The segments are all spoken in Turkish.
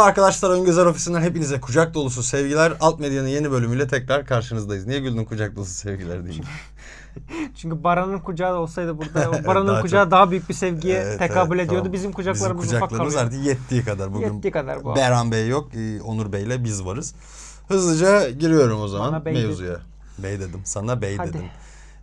Merhaba arkadaşlar Ön Gezer Ofisi'nden hepinize kucak dolusu sevgiler. Alt Medya'nın yeni bölümüyle tekrar karşınızdayız. Niye güldün kucak dolusu sevgiler deyince? Çünkü Baran'ın kucağı olsaydı burada Baran'ın Daha kucağı çok- daha büyük bir sevgiye Evet, tekabül evet, ediyordu. tamam. Bizim kucaklarımız Bizim ufak kucaklarımız kalıyor. artık yettiği kadar. Bugün Yettiği kadar bu. Berhan Bey yok, e, Onur Bey'le biz varız. Hızlıca giriyorum o zaman bey mevzuya. Bey dedim. Sana bey Hadi. dedim.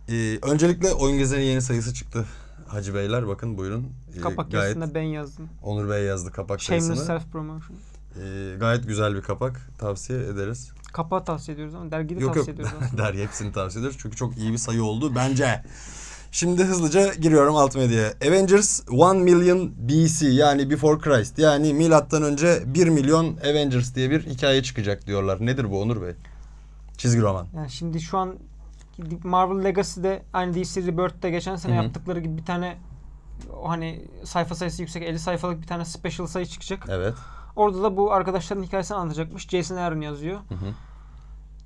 Ee, öncelikle Oyun Gezen'in yeni sayısı çıktı. Hacı Beyler bakın buyurun. Ee, Kapak gayet yazısında ben yazdım. Onur Bey yazdı kapak Shameless sayısını. self promotion. Ee, gayet güzel bir kapak. Tavsiye ederiz. Kapağı tavsiye ediyoruz ama dergiyi de Yok yok tavsiye ediyoruz aslında. der hepsini tavsiye ederiz. Çünkü çok iyi bir sayı oldu bence. Şimdi hızlıca giriyorum alt medyaya. Avengers 1 million BC yani Before Christ yani milattan önce 1 milyon Avengers diye bir hikaye çıkacak diyorlar. Nedir bu Onur Bey? Çizgi roman. Yani şimdi şu an Marvel Legacy'de aynı DC Rebirth'te geçen sene Hı hı. yaptıkları gibi bir tane o hani sayfa sayısı yüksek 50 sayfalık bir tane special sayı çıkacak. Evet. Orada da bu arkadaşların hikayesini anlatacakmış. Jason Aaron yazıyor. Hı hı.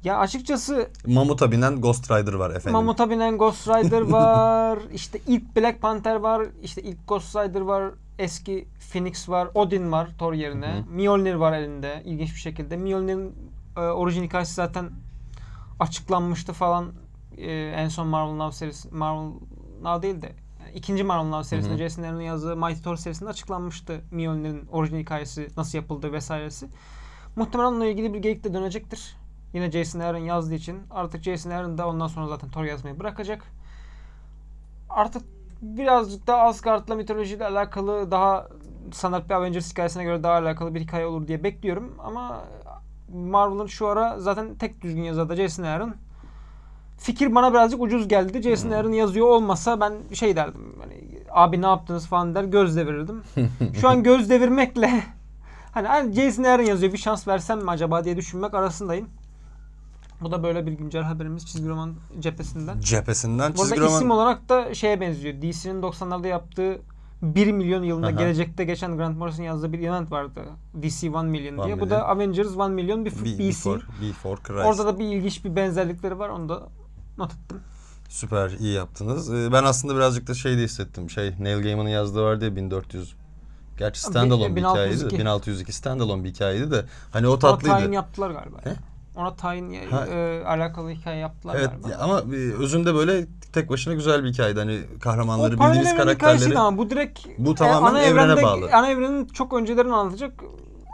Ya açıkçası Mamuta binen Ghost Rider var efendim. Mamut'a binen Ghost Rider var. işte ilk Black Panther var. işte ilk Ghost Rider var. Eski Phoenix var. Odin var Thor yerine. Hı hı. Mjolnir var elinde. ilginç bir şekilde. Mjolnir'in e, orijin hikayesi zaten açıklanmıştı falan. E, en son Marvel Now serisi Marvel Now değil de ikinci Marvel Now serisinde. Jason Aaron'ın yazdığı Mighty Thor serisinde açıklanmıştı Mjolnir'in orijin hikayesi nasıl yapıldığı vesairesi. Muhtemelen onunla ilgili bir geyik de dönecektir. Yine Jason Aaron yazdığı için. Artık Jason Aaron da ondan sonra zaten Thor yazmayı bırakacak. Artık birazcık daha Asgard'la mitolojiyle alakalı daha sanat bir Avengers hikayesine göre daha alakalı bir hikaye olur diye bekliyorum. Ama Marvel'ın şu ara zaten tek düzgün yazarı da Jason Aaron. Fikir bana birazcık ucuz geldi. Jason Hmm. Aaron yazıyor olmasa ben şey derdim. Hani, abi ne yaptınız falan der göz devirirdim. Şu an göz devirmekle hani, Jason Aaron yazıyor bir şans versem mi acaba diye düşünmek arasındayım. Bu da böyle bir güncel haberimiz çizgi roman cephesinden. Cephesinden çizgi roman. isim olarak da şeye benziyor. DC'nin 90'larda yaptığı 1 milyon yılında Aha. gelecekte geçen Grant Morrison yazdığı bir event vardı. DC 1 milyon diye. Bu da Avengers 1 milyon bir Be- BC. Before, before Christ. Orada da bir ilginç bir benzerlikleri var. Onu da not ettim. Süper iyi yaptınız. Ee, ben aslında birazcık da şey de hissettim. Şey Neil Gaiman'ın yazdığı vardı ya 1400. Gerçi standalone bir 1602. hikayeydi. 1602 standalone bir hikayeydi de. Hani o Ona tatlıydı. tayin yaptılar galiba. Ne? Ona tayin Ha. e, alakalı hikaye yaptılar Evet galiba. ya ama e, özünde böyle tek başına güzel bir hikayeydi. Hani kahramanları paralel evren hikayesiydi karakterleri. ama bu direkt Bu e, tamamen ana evrene evrende- bağlı. Ana evrenin çok öncelerini anlatacak.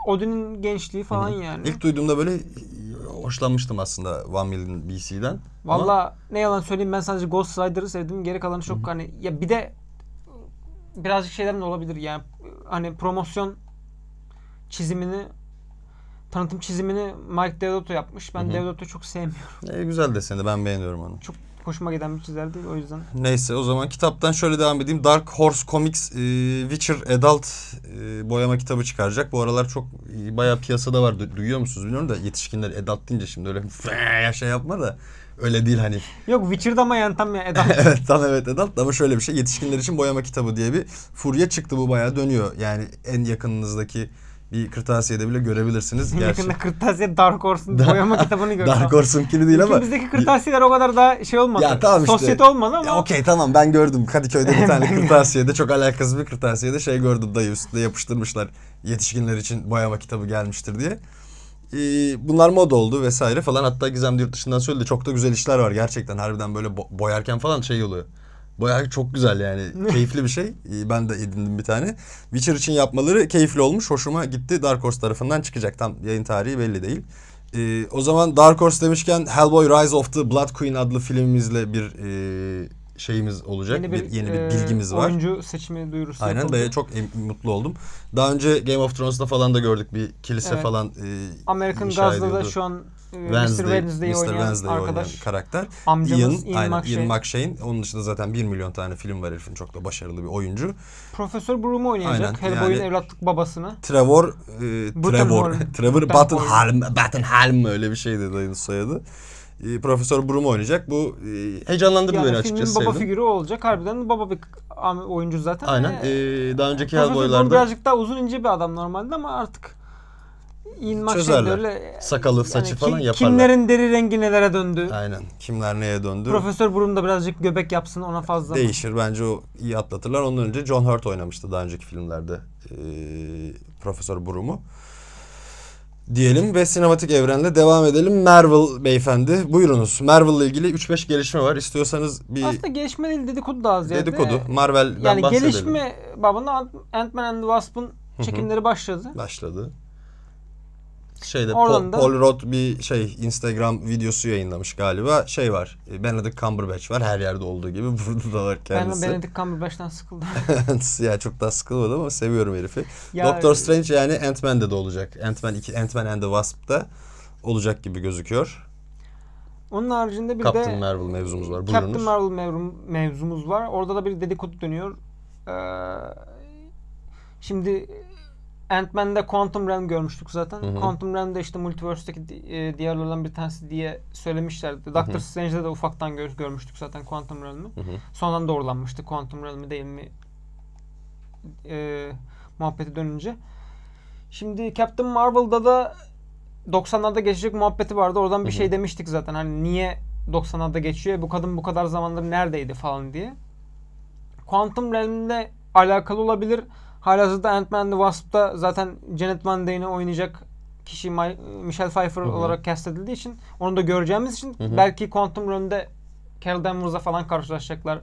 Odin'in gençliği falan yani. İlk duyduğumda böyle e, hoşlanmıştım aslında One Million BC'den. Ama Valla ne yalan söyleyeyim ben sadece Ghost Rider'ı sevdim. Geri kalanı çok hani ya bir de birazcık şeyler de olabilir yani hani promosyon çizimini tanıtım çizimini Mike Deodato yapmış. Ben. Deodato'yu çok sevmiyorum. e, güzel deseni ben beğeniyorum onu. Çok hoşuma giden bir çizer değil o yüzden. Neyse o zaman kitaptan şöyle devam edeyim. Dark Horse Comics e, Witcher Adult e, boyama kitabı çıkaracak. Bu aralar çok e, bayağı piyasada var. Du- duyuyor musunuz bilmiyorum da yetişkinler adult deyince şimdi öyle "Fee" şey yapma da öyle değil hani. Yok Witcher'da ama yani tam ya Eda. evet tam evet adult ama şöyle bir şey yetişkinler için boyama kitabı diye bir furya çıktı bu bayağı dönüyor. Yani en yakınınızdaki bir kırtasiyede bile görebilirsiniz. Gerçi Yakında kırtasiye Dark Horse'un boyama kitabını gördüm. Dark Horse'unkini değil ama. Ülkemizdeki kırtasiyeler o kadar da şey olmadı. Ya tamam işte. Sosyete olmadı ama. Okey tamam ben gördüm Kadıköy'de bir tane kırtasiyede çok alakasız bir kırtasiyede şey gördüm dayı üstünde yapıştırmışlar yetişkinler için boyama kitabı gelmiştir diye. Ee, bunlar mod oldu vesaire falan hatta Gizem de yurt dışından söyledi çok da güzel işler var gerçekten harbiden böyle bo- boyarken falan şey oluyor. Boyar çok güzel yani keyifli bir şey. Ee, ben de edindim bir tane. Witcher için yapmaları keyifli olmuş. Hoşuma gitti. Dark Horse tarafından çıkacak. Tam yayın tarihi belli değil. Ee, o zaman Dark Horse demişken Hellboy Rise of the Blood Queen adlı filmimizle bir e, şeyimiz olacak. Yeni bir, bir, yeni bir e, bilgimiz var. Oyuncu seçimi duyurusu Aynen yapıldı. ve çok em- mutlu oldum. Daha önce Game of Thrones'ta falan da gördük bir kilise Evet. falan e, American Gods'da da şu an e, Mr. Wednesday, Wednesday'i Mr. oynayan Wednesday'i oynayan arkadaş. karakter. Amcamız Ian, Ian aynen, McShane. Ian McShane. Onun dışında zaten 1 milyon tane film var herifin. Çok da başarılı bir oyuncu. Profesör Broom'u oynayacak. Aynen, Hellboy'un yani- evlatlık babasını. Trevor, e, Trevor. Trevor. Buttenholm, Buttenholm öyle bir şeydi dayının soyadı. E, Profesör Broom oynayacak. Bu e, heyecanlandırdı beni Yani açıkçası. filmin baba sevdim. figürü olacak. Harbiden baba bir oyuncu zaten. Aynen. Ee, E, daha önceki Profesör Broom Hellboy'larda birazcık daha uzun ince bir adam normalde ama artık McShane Çözerler. böyle Sakalı, saçı ki- falan yaparlar. Kimlerin deri rengi nelere döndü. Aynen. Kimler neye döndü? Profesör Broom da birazcık göbek yapsın ona fazla. mı? Değişir. Bence o iyi atlatırlar. Ondan önce John Hurt oynamıştı daha önceki filmlerde. E, Profesör Broom'u. Diyelim ve sinematik evrenle devam edelim. Marvel beyefendi buyurunuz. Marvel'la ilgili 3-5 gelişme var. İstiyorsanız bir Aslında gelişme değil dedikodu da az ziyade. dedikodu. Marvel'den Yani bahsedelim. gelişme babında Ant- Ant-Man and the Wasp'ın çekimleri başladı. başladı. Şeyde Oradan Paul, Paul Rudd bir şey Instagram videosu yayınlamış galiba. Şey var. Benedict Cumberbatch var her yerde olduğu gibi burada da var Ben kendisi. Benedict Cumberbatch'tan sıkıldım. ya çok daha sıkılmadım ama seviyorum herifi. Ya- Doctor Strange yani Ant-Man'de de olacak. Ant-Man 2 Ant-Man and the Wasp'da olacak gibi gözüküyor. Onun haricinde bir Captain de Marvel mevzumuz var. Captain Buyurunuz. Marvel mevrum, mevzumuz var. Orada da bir dedikodu dönüyor. Ee, şimdi Ant-Man'de Quantum Realm görmüştük zaten. Hı hı. Quantum Realm'de işte Multiverse'deki e, diğerlerden bir tanesi diye söylemişlerdi. Doctor hı. Strange'de de ufaktan gör- görmüştük zaten Quantum Realm'i. Sonradan doğrulanmıştı Quantum Realm'i değil mi e, muhabbeti dönünce. Şimdi Captain Marvel'da da 90'larda geçecek muhabbeti vardı. Oradan bir Hı hı. şey demiştik zaten. Hani niye 90'larda geçiyor? Bu kadın bu kadar zamandır neredeydi falan diye. Quantum Realm'le alakalı olabilir. Halihazırda Ant-Man and the Wasp'ta zaten Janet Van Dyne'i oynayacak kişi My- Michelle Pfeiffer Hı hı. olarak cast edildiği için onu da göreceğimiz için Hı hı. belki Quantum Realm'de Carol Danvers'la falan karşılaşacaklar.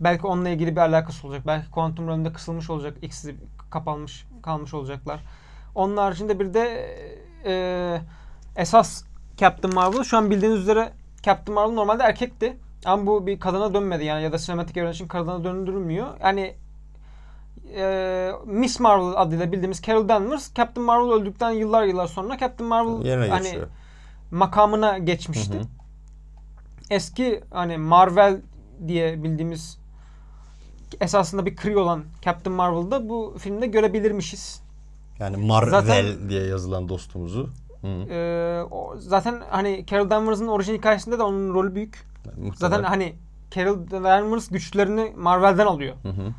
Belki onunla ilgili bir alakası olacak. Belki Quantum Realm'de kısılmış olacak. ikisi kapanmış kalmış olacaklar. Onun haricinde bir de e, esas Captain Marvel şu an bildiğiniz üzere Captain Marvel normalde erkekti. Ama bu bir kadına dönmedi yani ya da sinematik evren için kadına döndürülmüyor. Yani e, Miss Marvel adıyla bildiğimiz Carol Danvers Captain Marvel öldükten yıllar yıllar sonra Captain Marvel Yerine hani geçiyor. makamına geçmişti. Hı hı. Eski hani Marvel diye bildiğimiz esasında bir Kree olan Captain Marvel'da bu filmde görebilirmişiz. Yani Marvel Zaten- diye yazılan dostumuzu. Hı. Ee, o, zaten hani Carol Danvers'ın orijin hikayesinde de onun rolü büyük. Muhtemelen. Zaten hani Carol Danvers güçlerini Marvel'den alıyor. Hı hı.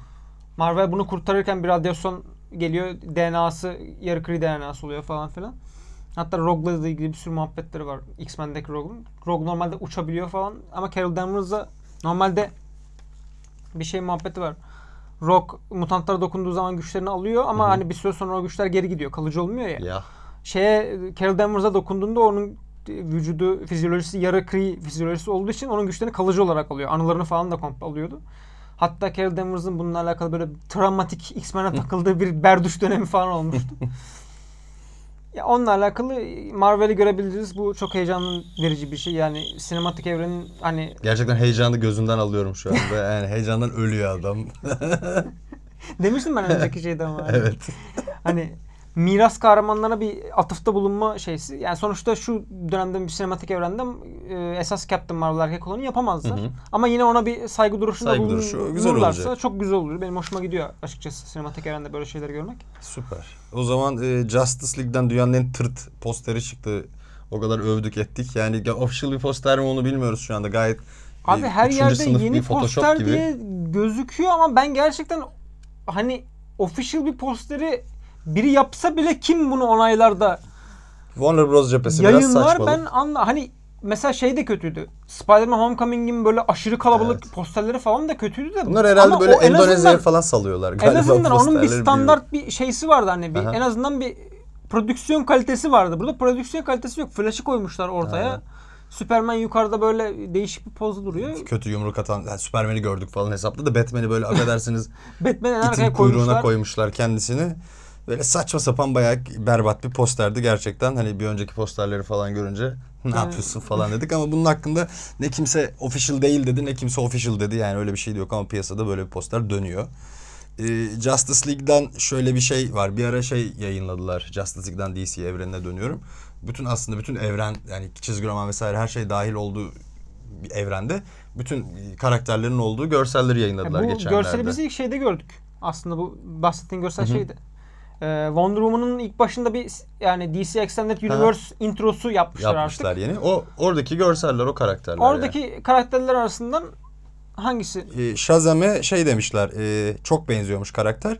Marvel bunu kurtarırken bir radyasyon geliyor. DNA'sı yarı Kree DNA'sı oluyor falan filan. Hatta Rogue'la da ilgili bir sürü muhabbetleri var. X-Men'deki Rogue'un. Rogue normalde uçabiliyor falan ama Carol Danvers'a normalde bir şey muhabbeti var. Rogue mutantlara dokunduğu zaman güçlerini alıyor ama Hı hı. hani bir süre sonra o güçler geri gidiyor. Kalıcı olmuyor ya. Ya. Şeye Carol Danvers'a dokunduğunda onun vücudu fizyolojisi yarı Kree fizyolojisi olduğu için onun güçlerini kalıcı olarak alıyor. Anılarını falan da komple alıyordu. Hatta Carol Danvers'ın bununla alakalı böyle travmatik X-Men'e takıldığı bir berduş dönemi falan olmuştu. ya onunla alakalı Marvel'i görebiliriz. Bu çok heyecan verici bir şey. Yani sinematik evrenin hani Gerçekten heyecanı gözünden alıyorum şu anda. Yani heyecandan ölüyor adam. demiştim ben önceki şeyde ama. evet. hani miras kahramanlarına bir atıfta bulunma şeysi. Yani sonuçta şu dönemde bir sinematik evrende e, esas Captain Marvel erkek olanı yapamazlar. Hı hı. Ama yine ona bir saygı duruşunda Saygı duruşu güzel olacak. çok güzel olur. Benim hoşuma gidiyor açıkçası sinematik evrende böyle şeyleri görmek. Süper. O zaman e, Justice League'den dünyanın en tırt posteri çıktı. O kadar övdük ettik. Yani ya, official bir poster mi onu bilmiyoruz şu anda. Gayet Abi her yerde yeni bir poster gibi. diye gözüküyor ama ben gerçekten hani official bir posteri biri yapsa bile kim bunu onaylar da Warner Bros. cephesi biraz yayınlar saçmalık. ben anla hani mesela şey de kötüydü. Spider-Man Homecoming'in böyle aşırı kalabalık Evet. posterleri falan da kötüydü de. Bunlar herhalde Ama böyle en Endonezya'ya falan salıyorlar En galiba. azından onun bir standart bir şeysi vardı hani bir Aha. en azından bir prodüksiyon kalitesi vardı. Burada prodüksiyon kalitesi yok. Flash'ı koymuşlar ortaya. Aha. Superman yukarıda böyle değişik bir pozda duruyor. Kötü yumruk atan, yani Superman'i gördük falan hesapta da Batman'i böyle affedersiniz Batman'in arkaya kuyruğuna koymuşlar. koymuşlar kendisini. Böyle saçma sapan bayağı berbat bir posterdi gerçekten. Hani bir önceki posterleri falan görünce ne Yani- yapıyorsun falan dedik ama bunun hakkında ne kimse official değil dedi ne kimse official dedi. Yani öyle bir şey de yok ama piyasada böyle bir poster dönüyor. Ee, Justice League'den şöyle bir şey var. Bir ara şey yayınladılar. Justice League'den DC evrenine dönüyorum. Bütün aslında bütün evren yani çizgi roman vesaire her şey dahil olduğu bir evrende bütün karakterlerin olduğu görselleri yayınladılar bu geçenlerde. görseli biz ilk şeyde gördük. Aslında bu bahsettiğin görsel şeydi. Ee, Wonder Woman'ın ilk başında bir yani DC Extended Universe introsu yapmışlar, yapmışlar artık. yeni. O oradaki görseller, o karakterler. Oradaki karakterler arasından hangisi? yani. Ee, Shazam'e şey demişler. e, çok benziyormuş karakter.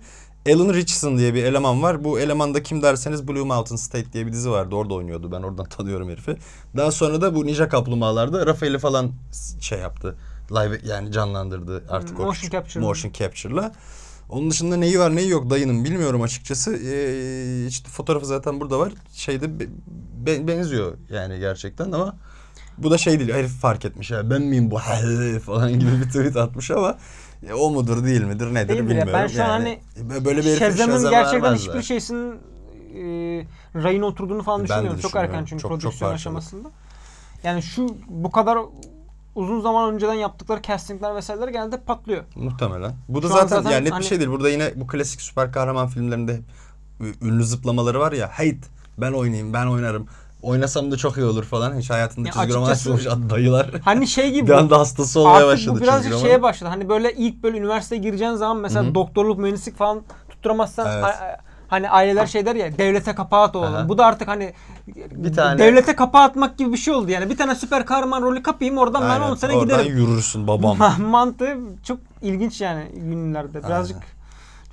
Alan Richardson diye bir eleman var. Bu elemanda kim derseniz Blue Mountain State diye bir dizi vardı. Orada oynuyordu. Ben oradan tanıyorum herifi. Daha sonra da bu Ninja Kaplumbağalarda Rafael'i falan şey yaptı. Live yani canlandırdı artık o Motion küçük- capture. motion capture'la. Onun dışında neyi var neyi yok dayının bilmiyorum açıkçası. Ee, işte fotoğrafı zaten burada var. Şeyde be- be- benziyor yani gerçekten ama bu da şey değil herif fark etmiş ya ben miyim bu falan gibi bir tweet atmış ama o mudur değil midir nedir Değildir ya. bilmiyorum. Ben şu an yani, hani böyle bir Shazam gerçekten hiçbir şeysinin e, rayına oturduğunu falan Ben düşünmüyorum. Çok erken çünkü Çok- çok prodüksiyon parçalı. aşamasında. Yani şu bu kadar uzun zaman önceden yaptıkları castingler vesaireler genelde patlıyor. Muhtemelen. Bu da Şu zaten, zaten yani net hani- bir şey değil. Burada yine bu klasik süper kahraman filmlerinde hep ünlü zıplamaları var ya. Hayt ben oynayayım ben oynarım. Oynasam da çok iyi olur falan. Hiç hayatında Ya çizgi roman açmamış dayılar. Hani şey gibi bir anda hastası olmaya artık başladı bu birazcık şeye başladı. Hani böyle ilk böyle üniversiteye gireceğin zaman mesela Hı hı. doktorluk, mühendislik falan tutturamazsan Evet. Hani aileler şey der ya devlete kapağı at oğlum. Aha. Bu da artık hani Bir tane- devlete kapağı atmak gibi bir şey oldu yani. Bir tane süper kahraman rolü kapayım oradan ben Aynen, 10 sene Oradan giderim. yürürsün babam. Mantığı çok ilginç yani günlerde. Birazcık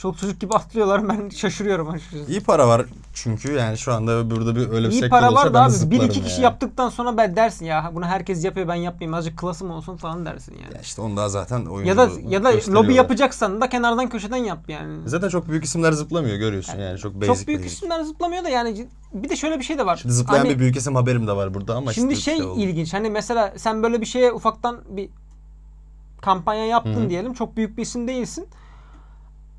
çok çocuk gibi atlıyorlar. Ben şaşırıyorum açıkçası. İyi para var çünkü yani şu anda burada bir öyle bir İyi sektör para olsa var da ben abi. Bir zıplarım iki kişi yani. yaptıktan sonra ben dersin ya bunu herkes yapıyor ben yapmayayım. Azıcık klasım olsun falan dersin yani. Ya işte onu daha zaten oyuncu Ya da ya da gösteriyorlar. lobi yapacaksan da kenardan köşeden yap yani. Zaten çok büyük isimler zıplamıyor görüyorsun yani, çok basic Çok büyük basic. isimler zıplamıyor da yani bir de şöyle bir şey de var. Şimdi zıplayan Hani bir büyük isim haberim de var burada ama Şimdi işte şey oldu. ilginç. Hani mesela sen böyle bir şeye ufaktan bir kampanya yaptın diyelim. Çok büyük bir isim değilsin.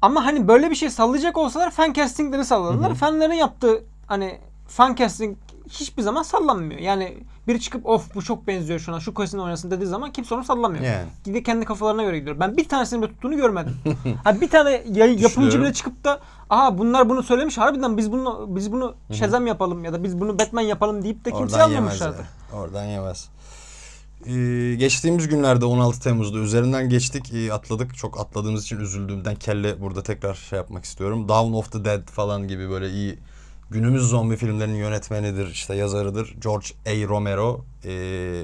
Ama hani böyle bir şey sallayacak olsalar fan castingleri salladılar. Hı hı. Fanların yaptığı hani fan casting hiçbir zaman sallanmıyor. Yani biri çıkıp of bu çok benziyor şuna şu kesin oynasın dediği zaman kimse onu sallamıyor. Yani. Gidip kendi kafalarına göre gidiyor. Ben bir tanesinin bile tuttuğunu görmedim. ha bir tane ya- yapımcı bile çıkıp da aha bunlar bunu söylemiş harbiden biz bunu biz bunu Shazam yapalım ya da biz bunu Batman yapalım deyip de kimse almamışlardı. Oradan yemez. Ee, geçtiğimiz günlerde 16 Temmuz'da üzerinden geçtik, ee, atladık. Çok atladığımız için üzüldüğümden kelle burada tekrar şey yapmak istiyorum. Dawn of the Dead falan gibi böyle iyi günümüz zombi filmlerinin yönetmenidir, işte yazarıdır. George A. Romero ee,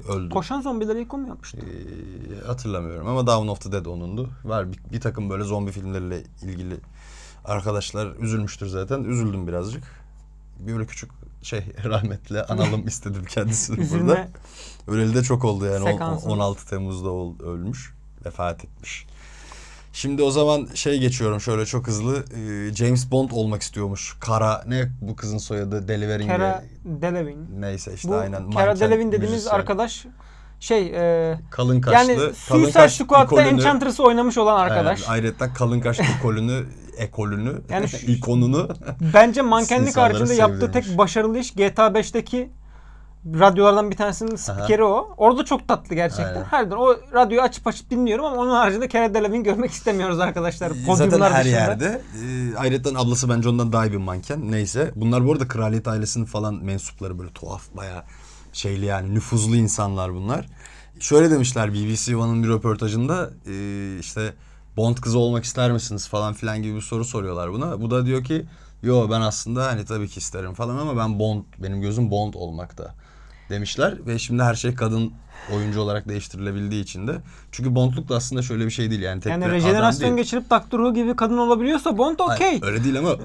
öldü. Koşan zombileri ilk o mu yapmıştı? Ee, hatırlamıyorum ama Dawn of the Dead onundu. Var bir, bir takım böyle zombi filmleriyle ilgili arkadaşlar üzülmüştür zaten. Üzüldüm birazcık. Bir böyle küçük şey rahmetle analım istedim kendisini burada. Öleli de çok oldu yani. Sekansın. 16 Temmuz'da ol- ölmüş. Vefat etmiş. Şimdi o zaman şey geçiyorum şöyle çok hızlı. Ee, James Bond olmak istiyormuş. Kara ne bu kızın soyadı? Delivery Kara Delevingne. Neyse işte Bu aynen. Kara Delevingne dediğimiz müzisyen. arkadaş şey e, Kalın kaşlı. yani Suicide kaşlı Squad'da Enchantress'ı oynamış olan arkadaş. Evet, ayrıca kalın kaşlı kolünü, ekolünü, Yani şu- ikonunu Bence mankenlik haricinde yaptığı tek başarılı iş GTA 5'teki radyolardan bir tanesinin spikeri o. Orada çok tatlı gerçekten. Aynen. Harbiden o radyoyu açıp açıp dinliyorum ama onun haricinde Kara Delevingne görmek istemiyoruz arkadaşlar. zaten Podyumlar her dışında. yerde. Ee, ayrıca ablası bence ondan daha iyi bir manken. Neyse. Bunlar bu arada kraliyet ailesinin falan mensupları böyle tuhaf bayağı şeyli yani nüfuzlu insanlar bunlar. Şöyle demişler BBC One'ın bir röportajında ee, işte Bond kızı olmak ister misiniz falan filan gibi bir soru soruyorlar buna. Bu da diyor ki yo ben aslında hani tabii ki isterim falan ama ben Bond benim gözüm Bond olmakta demişler ve şimdi her şey kadın oyuncu olarak değiştirilebildiği için de. Çünkü Bond'luk da aslında şöyle bir şey değil yani tek Yani rejenerasyon değil. geçirip Doctor Who gibi kadın olabiliyorsa Bond okey. öyle değil ama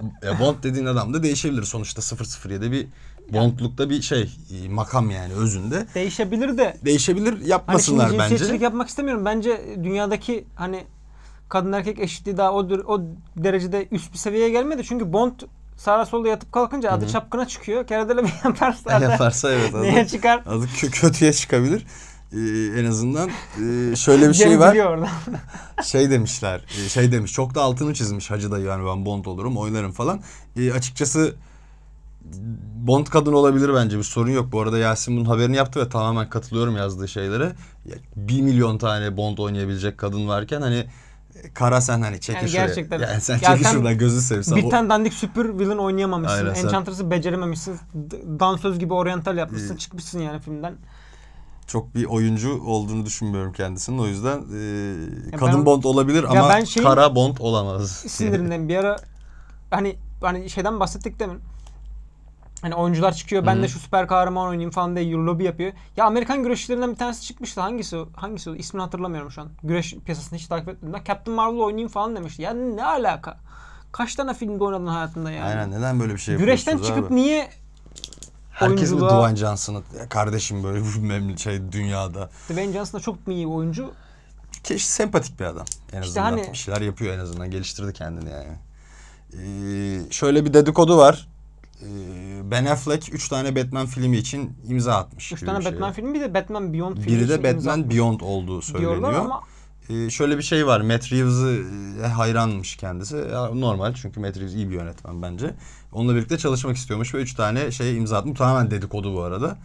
Bond dediğin adam da değişebilir sonuçta 007'de bir Bond'lukta bir şey e, makam yani özünde. Değişebilir de. Değişebilir Hani yapmasınlar şimdi bence. cinsiyetçilik yapmak istemiyorum. Bence dünyadaki hani kadın erkek eşitliği daha o, o derecede üst bir seviyeye gelmedi. Çünkü Bond sağa sola yatıp kalkınca adı çapkına çıkıyor. Kara Delevingne yaparsa da Yaparsa evet adı, neye çıkar? adı kö- kötüye çıkabilir. Ee, en azından ee, şöyle bir şey var. şey demişler. e, Şey demiş. Çok da altını çizmiş Hacı dayı yani ben Bond olurum, oynarım falan. E, açıkçası Bond kadın olabilir bence bir sorun yok. Bu arada Yasin bunun haberini yaptı ve tamamen katılıyorum yazdığı şeylere. Bir milyon tane Bond oynayabilecek kadın varken hani Kara sen hani çekil Yani şuraya. gerçekten. Yani sen Ya çekil sen şuradan gözü sevsen. Bir tane dandik süpür villain oynayamamışsın. Aynen, sen- Enchantress'ı becerememişsin. D- Dansöz gibi oryantal yapmışsın. Ee, çıkmışsın yani filmden. çok bir oyuncu olduğunu düşünmüyorum kendisinin. O yüzden e, kadın ben- Bond olabilir ama ben şeyin- Kara Bond olamaz. Sinirinden bir ara hani hani şeyden bahsettik demin. Hani oyuncular çıkıyor ben de şu süper kahraman oynayayım falan diye lobi yapıyor. Ya Amerikan güreşçilerinden bir tanesi çıkmıştı. Hangisi o? Hangisi o? İsmini hatırlamıyorum şu an. Güreş piyasasını hiç takip etmedim. Ben Captain Marvel oynayayım falan demişti. Ya ne alaka? Kaç tane filmde oynadın hayatında yani? Aynen neden böyle bir şey Güreşten yapıyorsunuz çıkıp abi? niye Herkes mi oyunculuğa- Dwayne Johnson'ı kardeşim böyle bir memli şey dünyada. Dwayne Johnson da çok mu iyi oyuncu? Ki sempatik bir adam. En azından hani- bir şeyler yapıyor en azından. Geliştirdi kendini yani. Ee, şöyle bir dedikodu var. Ee, ben Affleck 3 tane Batman filmi için imza atmış. Üç gibi tane bir şey. Batman filmi bir de Batman Beyond filmi Biri de için Batman imza Beyond olduğu söyleniyor. diyorlar ama Ee, şöyle bir şey var. Matt Reeves'ı hayranmış kendisi. Ya, normal çünkü Matt Reeves iyi bir yönetmen bence. Onunla birlikte çalışmak istiyormuş ve üç tane şey imza atmış. Tamamen dedikodu bu arada.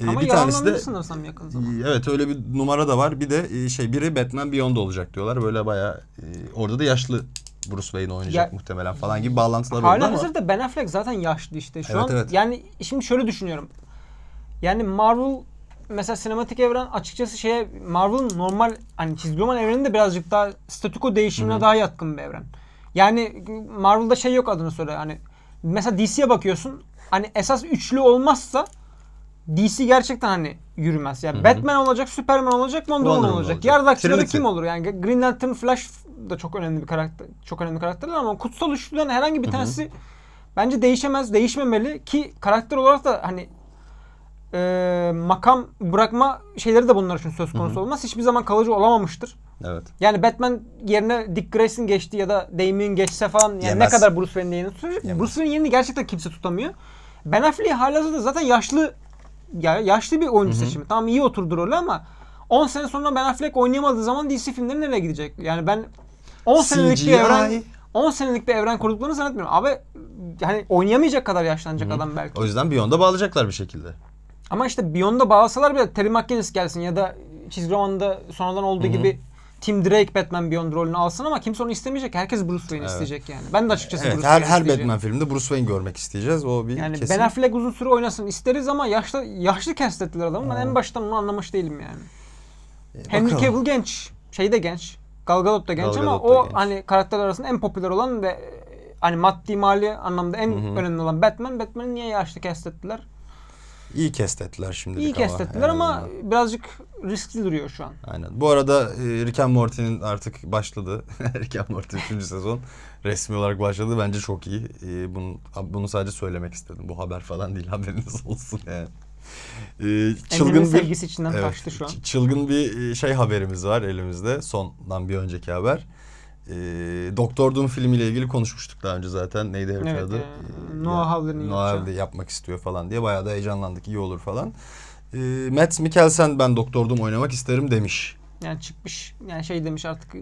Ee, ama bir tanesi de sanırsam yakın zamanda. Evet öyle bir numara da var. Bir de e, şey biri Batman Beyond olacak diyorlar. Böyle bayağı e, orada da yaşlı Bruce Wayne oynayacak Ya- muhtemelen falan gibi bağlantılar oldu Hala ama. hazırda Ben Affleck zaten yaşlı işte. Şu Evet, an evet. yani şimdi şöyle düşünüyorum. Yani Marvel mesela sinematik evren açıkçası şeye Marvel'ın normal hani çizgi roman evreninde birazcık daha statüko değişimine daha yatkın bir evren. Yani Marvel'da şey yok adını söyle hani mesela DC'ye bakıyorsun hani esas üçlü olmazsa DC gerçekten hani yürümez. Yani Batman olacak, Superman olacak, Wonder Woman olacak. olacak. Yardakçıları kim olur? Yani Green Lantern, Flash da çok önemli bir karakter, çok önemli karakterler ama kutsal üçlüden herhangi bir tanesi bence değişemez, değişmemeli ki karakter olarak da hani e, makam bırakma şeyleri de bunlar için söz konusu olmaz. Hiçbir zaman kalıcı olamamıştır. Evet. Yani Batman yerine Dick Grayson geçti ya da Damian geçse falan yani Yemez. ne kadar Bruce Wayne'in yerini tutacak? Bruce Wayne'in yerini gerçekten kimse tutamıyor. Ben Affleck'i halihazırda zaten yaşlı ya yaşlı bir oyuncu seçimi. Tamam iyi oturdu rolü ama 10 sene sonra Ben Affleck oynayamadığı zaman DC filmleri nereye gidecek? Yani ben 10 senelik bir evren 10 senelik bir evren kurduklarını zannetmiyorum. Abi yani oynayamayacak kadar yaşlanacak adam belki. O yüzden Beyond'a bağlayacaklar bir şekilde. Ama işte Beyond'a bağlasalar bile Terry McGinnis gelsin ya da çizgi romanda sonradan olduğu gibi Tim Drake Batman Beyond rolünü alsın ama kimse onu istemeyecek. Herkes Bruce Wayne Evet. isteyecek yani. Ben de açıkçası Evet Bruce her Wayne her isteyeceğim. Batman filminde Bruce Wayne görmek isteyeceğiz. O bir Yani kesin. Ben Affleck uzun süre oynasın isteriz ama yaşlı yaşlı kestettiler adamı. Ben en baştan onu anlamış değilim yani. Henry bakalım. Cavill genç. Şey de genç. Gal Gadot da genç Gal ama Gadot da o genç. hani karakterler arasında en popüler olan ve e, hani maddi mali anlamda en önemli olan Batman. Batman'i niye yaşlı kestettiler? İyi kestettiler şimdilik İyi ama. kestettiler en ama azından. birazcık riskli duruyor şu an. Aynen. Bu arada e, Rick and Morty'nin artık başladı. Rick and Morty 3. sezon resmi olarak başladı. Bence çok iyi. E, bunu, bunu sadece söylemek istedim. Bu haber falan değil. Haberiniz olsun yani. E, çılgın bir sevgisi içinden Evet, taştı şu an. Çılgın bir e, şey haberimiz var elimizde. Sondan bir önceki haber. E, Doktor Doom filmiyle ilgili konuşmuştuk daha önce zaten. Neydi herifin Evet, adı? e, E, Noah Hawley'nin Noah. Hawley yapmak istiyor falan diye. Bayağı da heyecanlandık. iyi olur falan. E, Matt Mikkelsen ben Doktor Doom oynamak isterim demiş. Yani çıkmış yani şey demiş artık e,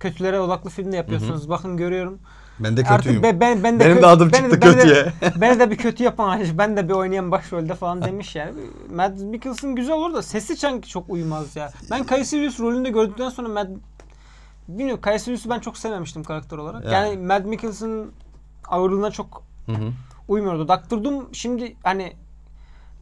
kötülere odaklı film de yapıyorsunuz. Bakın görüyorum. Ben de Artık kötüyüm. be- ben, ben de Benim kö- de adım ben- çıktı ben de- kötüye. ben de bir kötü yapan ben de bir oynayan başrolde falan demiş yani. Matt Mikkelsen güzel olur da sesi çok uymaz ya. Ben Caecilius rolünde gördükten sonra Matt bilmiyorum Caecilius'u ben çok sevmemiştim karakter olarak. Yani. Yani, Matt Mikkelsen'ın ağırlığına çok Hı hı. uymuyordu. Doctor Doom şimdi hani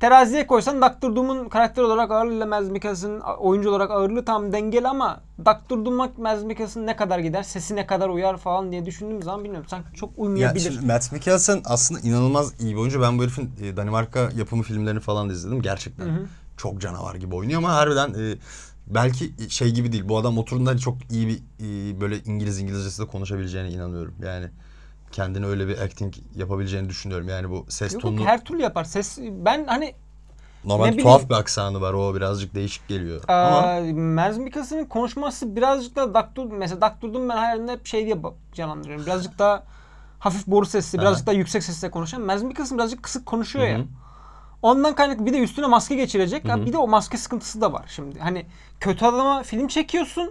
teraziye koysan Doctor Doom'un karakter olarak ağırlığıyla Mads Mikkelsen'in oyuncu olarak ağırlığı tam dengeli ama Doctor Doom'a Mads Mikkelsen ne kadar gider, sesi ne kadar uyar falan diye düşündüğüm zaman bilmiyorum. Sanki çok Ya uymayabilir. şimdi Matt Mikkelsen aslında inanılmaz iyi bir oyuncu. Ben bu herifin e, Danimarka yapımı filmlerini falan da izledim. Gerçekten Hı hı. çok canavar gibi oynuyor ama harbiden e, belki şey gibi değil. Bu adam oturduğunda hani çok iyi bir e, böyle İngiliz İngilizcesi de konuşabileceğine inanıyorum. Yani kendine öyle bir acting yapabileceğini düşünüyorum. Yani bu ses Yok, tonunu yok, her türlü yapar. Ses ben hani normalde ne tuhaf bileyim- bir aksanı var. O birazcık değişik geliyor. ama eee Mads Mikkelsen'in konuşması birazcık da Doctor mesela Doctor Doom ben hayalimde hep şey diye canlandırıyorum. Birazcık daha hafif boru sesli, birazcık daha yüksek sesle konuşan. Mads Mikkelsen birazcık kısık konuşuyor Hı ya. Hı. Ondan kaynaklı bir de üstüne maske geçirecek. Ha, bir de o maske sıkıntısı da var şimdi. Hani kötü adama film çekiyorsun.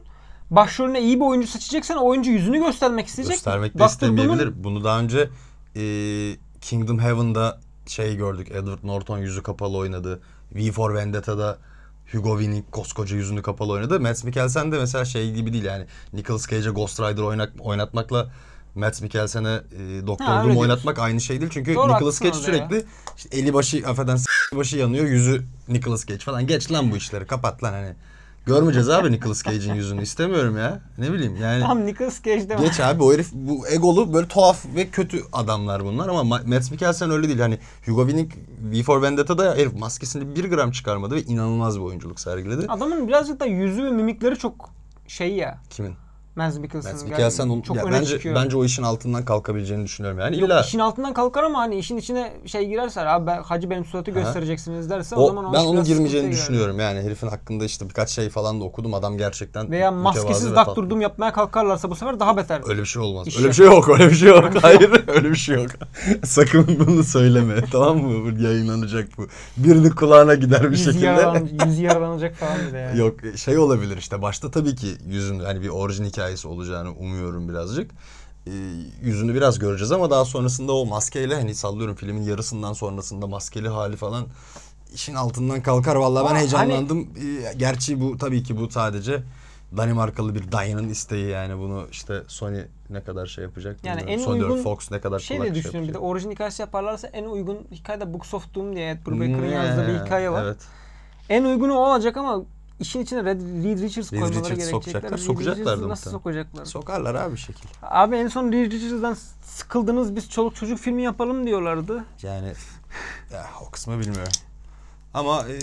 Başrolüne iyi bir oyuncu seçeceksen o oyuncu yüzünü göstermek isteyecek. göstermek de Dr. istemeyebilir. Doom'un- Bunu daha önce e, Kingdom Heaven'da şey gördük. Edward Norton yüzü kapalı oynadı. V for Vendetta'da Hugo Weaving koskoca yüzünü kapalı oynadı. Mads Mikkelsen de mesela şey gibi değil yani. Nicolas Cage'e Ghost Rider oynak, oynatmakla Mads Mikkelsen'e e, Doktor Ha, öyle Doom diyorsun. oynatmak aynı şey değil. Çünkü Doğru, Nicolas Cage ya. sürekli işte eli başı affedersin başı yanıyor yüzü Nicolas Cage falan. Geç lan bu işleri kapat lan hani. Görmeyeceğiz abi Nicolas Cage'in yüzünü istemiyorum ya. Ne bileyim yani. Tam Nicolas Cage de var. Geç abi o herif bu egolu böyle tuhaf ve kötü adamlar bunlar ama Ma- Mads Mikkelsen öyle değil. Hani Hugo Weaving V for Vendetta'da herif maskesini bir gram çıkarmadı ve inanılmaz bir oyunculuk sergiledi. Adamın birazcık da yüzü ve mimikleri çok şey ya. Kimin? Mads Mikkelsen. Mads Mikkelsen onu- çok ya öne bence, çıkıyor. bence o işin altından kalkabileceğini düşünüyorum. Yani Yok, illa işin altından kalkar ama hani işin içine şey girerse abi ben, hacı benim suratı Aha. göstereceksiniz derse o, o, zaman o ben onun girmeyeceğini girer. düşünüyorum. Yani herifin hakkında işte birkaç şey falan da okudum. Adam gerçekten Veya maskesiz ve dak tatlı. durdum yapmaya kalkarlarsa bu sefer daha beter. Öyle bir şey olmaz. İş öyle bir şey yok. Öyle bir şey yok. Hayır, öyle bir şey yok. Sakın bunu söyleme. tamam mı? Bu yayınlanacak bu. Birinin kulağına gider bir Yüzü, şekilde. yaralan, yüzü yaralanacak falan bir de yani. Yok şey olabilir işte başta tabii ki yüzün hani bir orijin hikayesi olacağını umuyorum birazcık. Ee, yüzünü biraz göreceğiz ama daha sonrasında o maskeyle hani sallıyorum filmin yarısından sonrasında maskeli hali falan işin altından kalkar. Vallahi ben heyecanlandım. Ee, gerçi bu tabii ki bu sadece Danimarkalı bir dayının isteği yani bunu işte Sony ne kadar şey yapacak Yani bilmiyorum. en Sony uygun Fox ne kadar şey de şey düşünüyorum bir de orijin hikayesi yaparlarsa en uygun hikaye de Books of Doom diye Ed Brubaker'ın yazdığı bir hikaye var. Evet. En uygunu o olacak ama işin içine Red, Reed Richards Reed koymaları Richards gerekecekler. sokacaklar, Reed sokacaklar da nasıl sokacaklar? Sokarlar abi bir şekil. Abi en son Reed Richards'dan sıkıldınız biz çoluk çocuk filmi yapalım diyorlardı. Yani ya, o kısmı bilmiyorum. Ama e,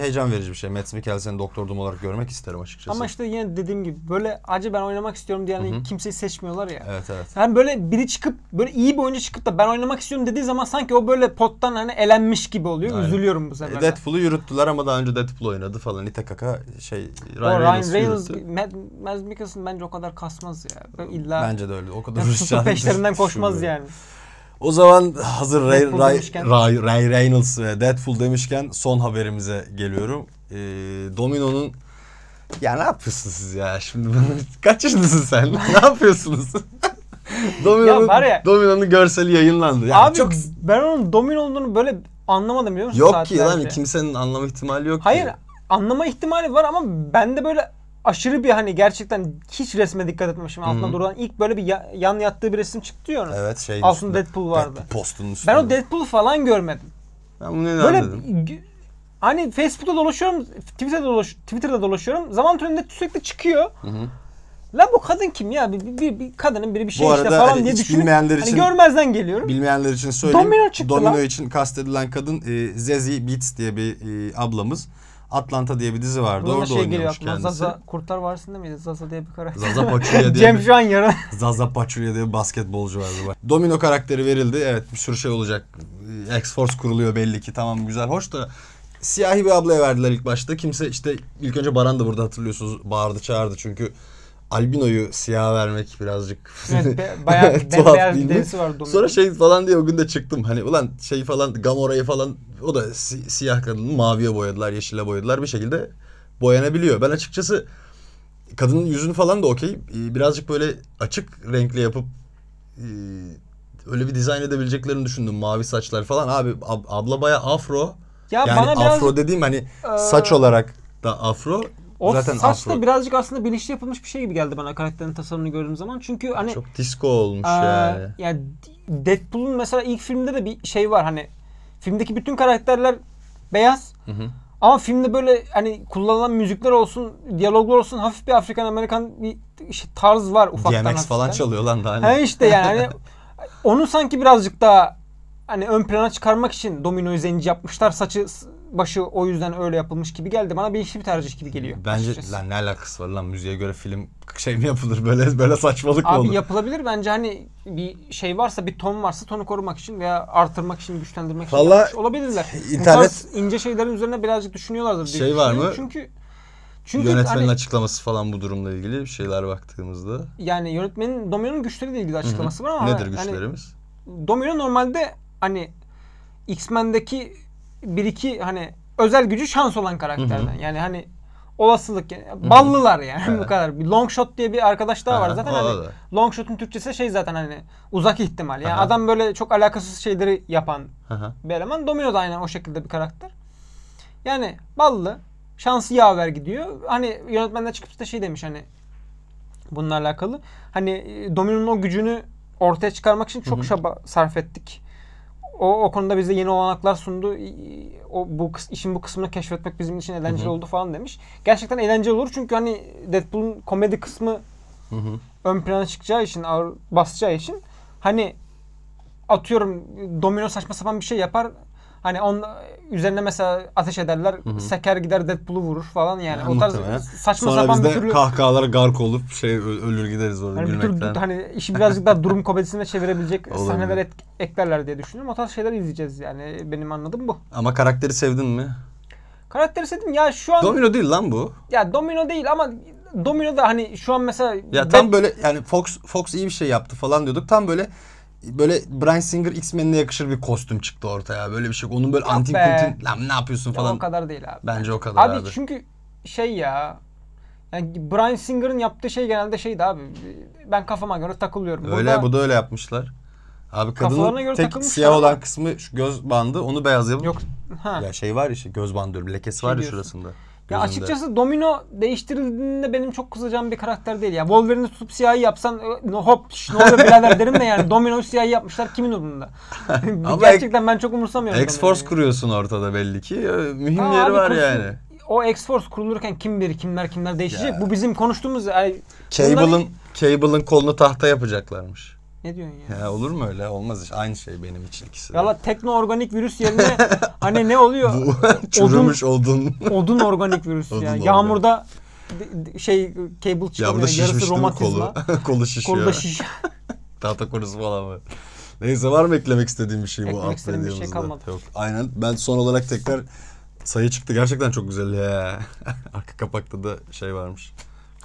heyecan verici bir şey. Mads Mikkelsen'i Doktor Doom olarak görmek isterim açıkçası. Ama işte yine dediğim gibi böyle acı ben oynamak istiyorum diye yani kimseyi seçmiyorlar ya. Evet evet. Yani böyle biri çıkıp böyle iyi bir oyuncu çıkıp da ben oynamak istiyorum dediği zaman sanki o böyle pottan hani elenmiş gibi oluyor. Aynen. Üzülüyorum bu sefer. de. Deadpool'u yürüttüler ama daha önce Deadpool oynadı falan. İtakaka şey O Ryan Ryan Reynolds, Reynolds, Mads Mikkelsen bence o kadar kasmaz ya. Böyle illa Bence de öyle. O kadar yani peşlerinden koşmaz yani. O zaman hazır Ray, Ray. Ray, Ray Reynolds ve Deadpool demişken son haberimize geliyorum. Ee, Domino'nun ya ne yapıyorsunuz siz ya şimdi bunu kaç yaşındasın sen? ne yapıyorsunuz? Domino'nun, Ya ya- Domino'nun görseli yayınlandı. Yani Abi çok ben onun domino olduğunu böyle anlamadım biliyor musun? yok ki lan kimsenin anlama ihtimali yok Hayır ki. anlama ihtimali var ama bende böyle aşırı bir hani gerçekten hiç resme dikkat etmemişim. Altında Hı hı. duran ilk böyle bir ya- yan yattığı bir resim çıktı ya onun. Evet şey Altında Deadpool vardı. Postunun üstünde. Ben o Deadpool'u falan görmedim. Ben bunu ne Böyle anladım? hani Facebook'ta dolaşıyorum, Twitter'da dolaş Twitter'da dolaşıyorum. Zaman türünde sürekli çıkıyor. Hı hı. La bu kadın kim ya? Bir, bir, bir- bir kadının biri bir şey işte falan hani diye düşünüp bilmeyenler hani için- görmezden geliyorum. Bilmeyenler için söyleyeyim. Domino çıktı Domino lan. için kastedilen kadın e, Zazie Beetz diye bir e, ablamız. Atlanta diye bir dizi vardı. Burada Orada şey geliyor oynuyormuş aklıma. kendisi. Zaza Kurtlar Vadisi'nde miydi? Zaza diye bir karakter. Zaza Pachulia diye Cem bir, şu an yarın. Zaza Pachulia diye bir basketbolcu vardı. Bak. Domino karakteri verildi. Evet bir sürü şey olacak. X-Force kuruluyor belli ki. Tamam güzel hoş da siyahi bir ablaya verdiler ilk başta. Kimse işte ilk önce Baran da burada hatırlıyorsunuz bağırdı çağırdı çünkü albinoyu siyah vermek birazcık Evet, be- bayağı tuhaf değil mi? var. Sonra şey falan diye o gün de çıktım. Hani ulan şey falan Gamora'yı falan o da si- siyah kadını maviye boyadılar, yeşile boyadılar bir şekilde boyanabiliyor. Ben açıkçası kadının yüzünü falan da okey. Ee, Birazcık böyle açık renkli yapıp e, öyle bir dizayn edebileceklerini düşündüm. Mavi saçlar falan. Abi ab- abla baya afro. Ya yani bana biraz afro dediğim hani Eee, saç olarak da afro. O zaten saç da birazcık aslında bilinçli yapılmış bir şey gibi geldi bana karakterin tasarımını gördüğüm zaman. Çünkü hani Çok disco olmuş Ee, yani. yani Deadpool'un mesela ilk filmde de bir şey var hani filmdeki bütün karakterler beyaz Hı hı. ama filmde böyle hani kullanılan müzikler olsun, diyaloglar olsun hafif bir Afrikan Amerikan bir şey, tarz var ufaktan DMX falan hafiften. çalıyor lan daha ne? He işte yani hani onu sanki birazcık daha hani ön plana çıkarmak için dominoyu zenci yapmışlar. Saçı başı o yüzden öyle yapılmış gibi geldi. Bana bilinçli bir tercih gibi geliyor. Bence açıkçası. lan ne alakası var lan müziğe göre film şey mi yapılır böyle böyle saçmalık mı Abi olur? yapılabilir bence hani bir şey varsa bir ton varsa tonu korumak için veya artırmak için güçlendirmek için Vallahi yapmış olabilirler. İnternet- ince şeylerin üzerine birazcık düşünüyorlardır diye Şey var mı? Çünkü çünkü Yönetmenin hani, açıklaması falan bu durumla ilgili bir şeyler baktığımızda. yani yönetmenin Domino'nun güçleriyle ilgili açıklaması var ama Nedir hani güçlerimiz? Domino normalde hani X-Men'deki bir iki hani özel gücü şans olan karakterden. Hı hı. Yani hani olasılık yani, ballılar yani bu kadar. Bir long shot diye bir arkadaş daha var zaten o hani da. long shot'un Türkçesi şey zaten hani uzak ihtimal. Yani Aha. adam böyle çok alakasız şeyleri yapan bir eleman. Domino da aynen o şekilde bir karakter. Yani ballı, şansı yaver gidiyor. Hani yönetmenler çıkıp da şey demiş hani bununla alakalı. Hani e, Domino'nun o gücünü ortaya çıkarmak için çok çaba sarf ettik. O, o konuda bize yeni olanaklar sundu. O bu işin bu kısmını keşfetmek bizim için eğlenceli oldu falan demiş. Gerçekten eğlenceli olur çünkü hani Deadpool'un komedi kısmı Hı hı. ön plana çıkacağı için, ağır basacağı için hani atıyorum domino saçma sapan bir şey yapar. Hani onun üzerine mesela ateş ederler, seker gider Deadpool'u vurur falan yani. Yani o tarz muhtemelen. saçma Sonra sapan bir türlü kahkahalara gark olup şey ölür gideriz orada hani bir tür gülmekten. hani işi birazcık daha durum komedisine çevirebilecek sahneler et- eklerler diye düşünüyorum. O tarz şeyler izleyeceğiz yani. Benim anladığım bu. Ama karakteri sevdin mi? Karakteri sevdim ya şu an Domino değil lan bu. ya Domino değil ama Domino da hani şu an mesela Ya tam böyle yani Fox Fox iyi bir şey yaptı falan diyorduk. Tam böyle böyle Bryan Singer X-Men'e yakışır bir kostüm çıktı ortaya. Böyle bir şey. Onun böyle be. kuntin lan ne yapıyorsun Ya falan. o kadar değil abi. Bence o kadar Abi, abi. çünkü şey ya yani Bryan Singer'ın yaptığı şey genelde şeydi abi. Ben kafama göre takılıyorum. Öyle Burada bu da öyle yapmışlar. Abi Kafalarına kadının göre tek siyah ama- olan kısmı şu göz bandı onu beyaz yapıp yok ha. ya şey var ya işte göz bandı diyorum lekesi Şey var ya diyorsun. şurasında. Ya açıkçası Domino değiştirildiğinde benim çok kızacağım bir karakter değil ya. Wolverine'i tutup siyahi yapsan e, no, hop şş, ne oluyor birader derim de yani Domino'yu siyahi yapmışlar kimin umurunda? Gerçekten ben çok umursamıyorum. X-Force Domino'yu. kuruyorsun ortada belli ki. Mühim Tamam yeri var kursun. yani. O X-Force kurulurken kim bilir kimler kimler değişecek. Ya. Bu bizim konuştuğumuz yani Cable'ın bunların- Cable'ın kolunu tahta yapacaklarmış. Ne diyorsun ya? Ya olur mu öyle? Olmaz işte. Aynı şey benim için ikisi. Valla tekno organik virüs yerine hani ne oluyor? Bu çürümüş odun. Odun organik virüs Odun ya. organik. Yağmurda şey cable Ya burada şişmiş Yarısı romatizma. kolu? kolu şişiyor. Kolda şiş. Tahta korusu falan var. Neyse var mı eklemek istediğim bir şey bu Eklemek alt istediğim bir şey kalmadı. Yok. Aynen. Ben son olarak tekrar sayı çıktı. Gerçekten çok güzel ya. Arka kapakta da şey varmış.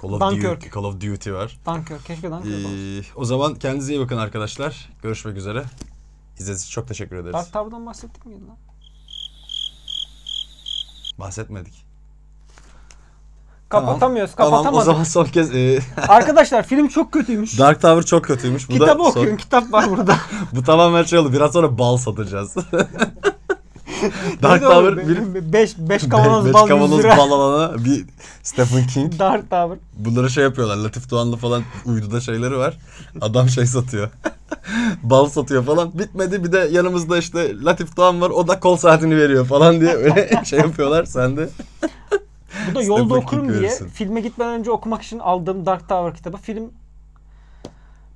Call of. Duty, Call of Duty var. Dunkirk. Keşke Dunkirk. Ee, o zaman kendinize iyi bakın arkadaşlar. Görüşmek üzere. İzlediğiniz için çok teşekkür ederiz. Dark Tower'dan bahsettik miydi lan? Bahsetmedik. Kapatamıyoruz. Tamam, o Kapatamadık. zaman son kez e, Arkadaşlar film çok kötüymüş. Dark Tower çok kötüymüş. Bu Kitabı da son- okuyun. Kitap var burada. bu tamamen şey oldu. Biraz sonra bal satacağız. Dark Tower bir Beş, beş kavanoz beş bal 100 kavanoz bal alana bir Stephen King. Dark Tower. Bunları şey yapıyorlar. Latif Doğanlı falan uyduda şeyleri var. Adam şey satıyor. Bal satıyor falan. Bitmedi bir de yanımızda işte Latif Doğan var. O da kol saatini veriyor falan diye öyle şey yapıyorlar. Sen de Bu da Stephen yolda King okurum diye verirsin. filme gitmeden önce okumak için aldığım Dark Tower kitabı. Film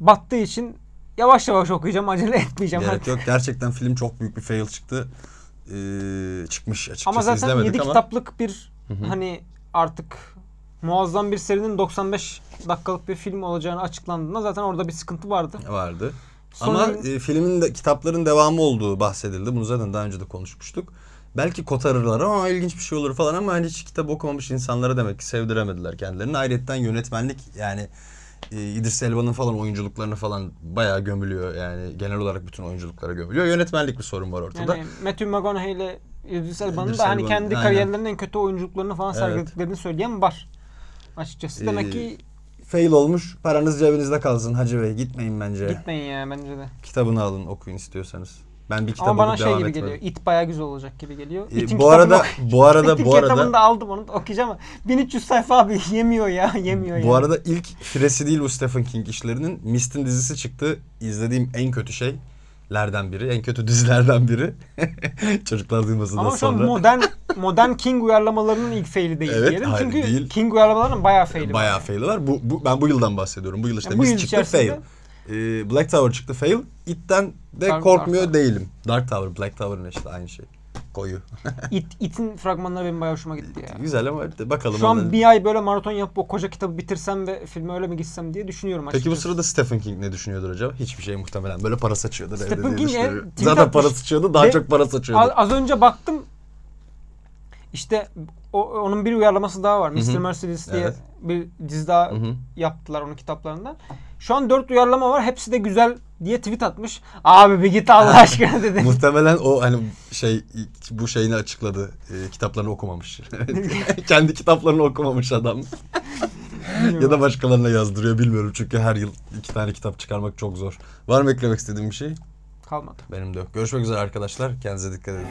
battığı için yavaş yavaş okuyacağım. Acele etmeyeceğim. gerek yok. Gerçekten film çok büyük bir fail çıktı. Ee, çıkmış açıkçası Ama zaten izlemedik 7 ama. kitaplık bir hani artık muazzam bir serinin 95 dakikalık bir film olacağını açıklandığında zaten orada bir sıkıntı vardı. vardı. Sonra- Ama e, filmin de kitapların devamı olduğu bahsedildi. Bunu zaten daha önce de konuşmuştuk. Belki kotarırlar ama ilginç bir şey olur falan ama hani hiç kitap okumamış insanlara demek ki sevdiremediler kendilerini. Ayrıca yönetmenlik yani e, İdris Elba'nın falan oyunculuklarını falan bayağı gömülüyor. Yani genel olarak bütün oyunculuklara gömülüyor. Yönetmenlik bir sorun var ortada. Yani Matthew McConaughey ile İdris Elba'nın İdris da hani Elba'nın, kendi aynen. kariyerlerinin en kötü oyunculuklarını falan Evet. sergilediklerini söyleyen var. Açıkçası. Demek Ee, ki Fail olmuş. Paranız cebinizde kalsın Hacı Bey. Gitmeyin bence. gitmeyin ya bence de. Kitabını alın okuyun istiyorsanız. Ben bir kitap Ama bana şey gibi etmedim. geliyor. It bayağı güzel olacak gibi geliyor. Ee, It'in bu arada bu arada It'in bu arada kitabını da aldım onu da okuyacağım ama 1300 sayfa abi yemiyor ya yemiyor. Bu arada ilk firesi değil bu Stephen King işlerinin. Mist'in dizisi çıktı. İzlediğim en kötü şeylerden biri. En kötü dizilerden biri. Çocuklar duymasından ama sonra. modern modern King uyarlamalarının ilk faili değil Evet, diyelim. hayır, Çünkü değil. King uyarlamalarının bayağı faili Bayağı var. fail'i var. Bu, bu, ben bu yıldan bahsediyorum. Bu yıl işte Yani bu Mist yıl çıktı içerisinde- fail. Ee, Black Tower çıktı fail. It'ten de Dark- korkmuyor Dark değilim. Dark Tower, Black Tower'ın işte aynı şey. Koyu. It, It'in fragmanları benim bayağı hoşuma gitti ya. Güzel ama hadi bakalım. Şu an ondan- bir ay böyle maraton yapıp o koca kitabı bitirsem ve filme öyle mi gitsem diye düşünüyorum Peki bu açıkçası. sırada Stephen King ne düşünüyordur acaba? Hiçbir şey muhtemelen. Böyle para saçıyordur evde Stephen King, e, Zaten para saçıyordu. Daha Ve- çok para saçıyordu. Az, az önce baktım işte o, onun bir uyarlaması daha var. Hı hı. Mr. Mercedes diye Evet. bir dizi daha Hı hı. yaptılar onun kitaplarından. Şu an dört uyarlama var. Hepsi de güzel diye tweet atmış. Abi bir git Allah aşkına dedi. Muhtemelen o hani şey bu şeyini açıkladı. E, kitaplarını okumamış. Kendi kitaplarını okumamış adam. ya da başkalarına yazdırıyor bilmiyorum. Çünkü her yıl iki tane kitap çıkarmak çok zor. Var mı eklemek istediğim bir şey? Kalmadı. Benim de yok. Görüşmek üzere arkadaşlar. Kendinize dikkat edin.